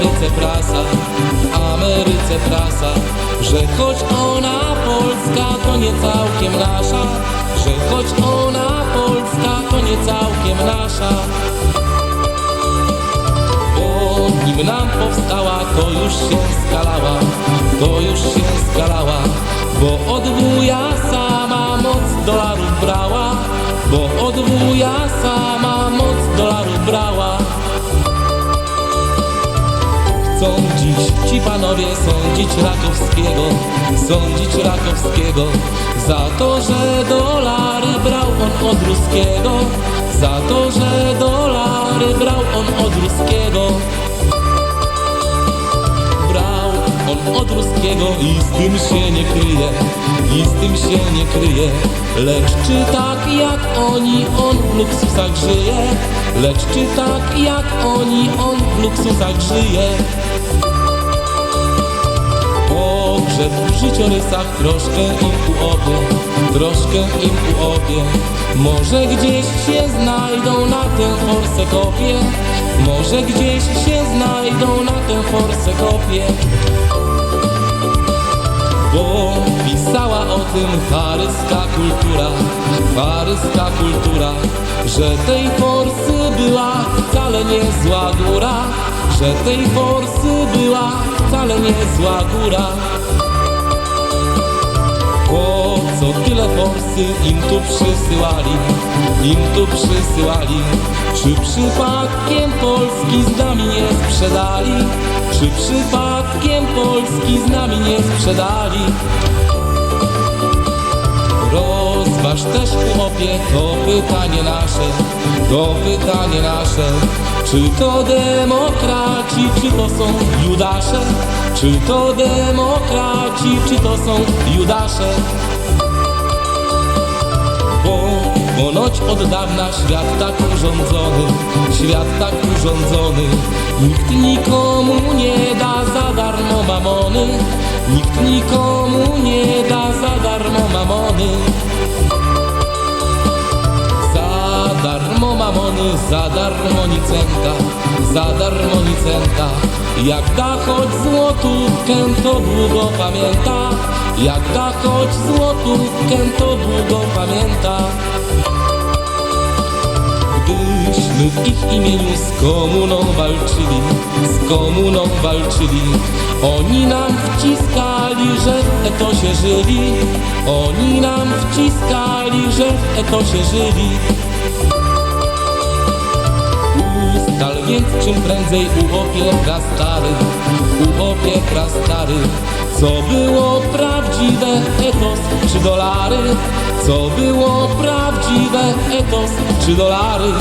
Ameryce prasa, Ameryce prasa, że choć ona Polska, to nie całkiem nasza, że choć ona Polska, to nie całkiem nasza. Bo nim nam powstała, to już się skalała, to już się skalała, bo od wuja sama moc dolarów brała, bo od wuja sama Chcą dziś ci panowie sądzić Rakowskiego, sądzić Rakowskiego za to, że dolary brał on od ruskiego, za to, i z tym się nie kryje, i z tym się nie kryje. Lecz czy tak jak oni, on w luksusach żyje? Lecz czy tak jak oni, on w luksusach żyje? Pogrzeb w życiorysach troszkę im uopie, troszkę im uopie. Może gdzieś się znajdą na tę forsę kopie, może gdzieś się znajdą na tę forsę kopie. Bo pisała o tym paryska kultura, paryska kultura, że tej forsy była wcale nie zła góra, że tej forsy była wcale nie zła góra. Po co tyle forsy im tu przysyłali, im tu przysyłali? Czy przypadkiem Polski z nami nie sprzedali? Czy przypadkiem Polski z nami nie sprzedali? Rozważ też chłopie to pytanie nasze, to pytanie nasze. Czy to demokraci, czy to są Judasze? Czy to demokraci, czy to są Judasze? Ponoć od dawna świat tak urządzony, świat tak urządzony. Nikt nikomu nie da za darmo mamony, nikt nikomu nie da za darmo mamony. Za darmo mamony, za darmo nicenta, za darmo nicenta. Jak da choć złotówkę, to długo pamięta. Jak da choć złotówkę, to długo pamięta. Gdyśmy w ich imieniu z komuną walczyli, z komuną walczyli. Oni nam wciskali, że w etosie żyli. Oni nam wciskali, że w etosie żyli. Ustal więc czym prędzej uopieka stary, uopieka stary. Co było prawdziwe, etos czy dolary? Co było prawdziwe, etos czy dolary?